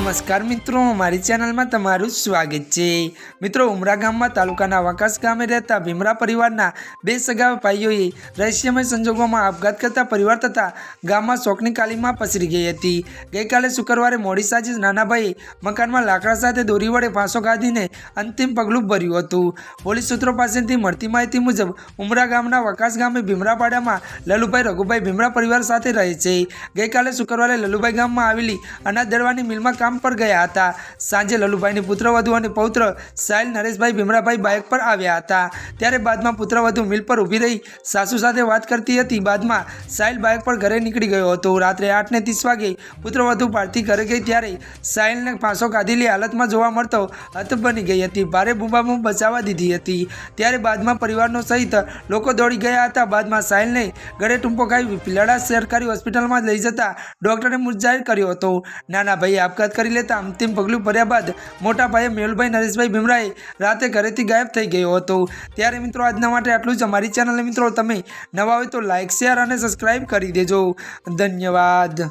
નમસ્કાર મિત્રો, મારી ચેનલમાં તમારું સ્વાગત છે. મિત્રો, ઉમરા ગામમાં તાલુકાના વકાસ ગામે રહેતા ભીમરા પરિવારના બે સગા ભાઈઓએ રહસ્યમય સંજોગોમાં આપઘાત કરતા પરિવાર તથા ગામમાં શોકની કાલીમાં પસરી ગઈ હતી. ગઈકાલે શુક્રવારે મોડી સાંજે નાનાભાઈએ મકાનમાં લાકડા સાથે દોરી વડે ફાંસો કાઢીને અંતિમ પગલું ભર્યું હતું. પોલીસ સૂત્રો પાસેથી મળતી માહિતી મુજબ, ઉમરા ગામના વકાસ ગામે ભીમરાપાડામાં લલુભાઈ, રઘુભાઈ ભીમરા પરિવાર સાથે રહે છે. ગઈકાલે શુક્રવારે લલુભાઈ ગામમાં આવેલી અનાજ દળવાની મિલમાં કામ પર ગયા હતા. સાંજે લલુભાઈની પુત્રવધુ અને પૌત્ર સાહિલ નરેશભાઈ ભીમરાભાઈ બાઇક પર આવ્યા હતા. ત્યારે બાદમાં પુત્રવધુ મિલ પર ઊભી રહી સાસુ સાથે વાત કરતી હતી. બાદમાં સાહિલ બાઇક પર ઘરે નીકળી ગયો હતો. રાત્રે આઠને ત્રીસ વાગે પુત્રવધુ પાર્ટી ઘરે ગઈ ત્યારે સાહિલને ફાંસો કાઢેલી હાલતમાં જોવા મળતો હત બની ગઈ હતી. ભારે બૂંબાબૂંબ બચાવવા દીધી હતી. ત્યારે બાદમાં પરિવારનો સહિત લોકો દોડી ગયા હતા. બાદમાં સાહિલને ગળે ટૂંપો ખાઈ ભીલાડા સરકારી હોસ્પિટલમાં લઈ જતા ડૉક્ટરે મુજાહેર કર્યો હતો. નાના ભાઈએ આપઘાત કરી લેતા અંતિમ પગલું ભર્યા બાદ મોટા ભાઈએ મેહુલભાઈ, નરેશભાઈ ભીમરાએ રાતે ઘરેથી ગાયબ થઈ ગયો હતો. ત્યારે મિત્રો, આજના માટે આટલું જ. અમારી ચેનલ મિત્રો, તમે નવા હોય તો લાઇક શેર અને સબસ્ક્રાઈબ કરી દેજો. ધન્યવાદ.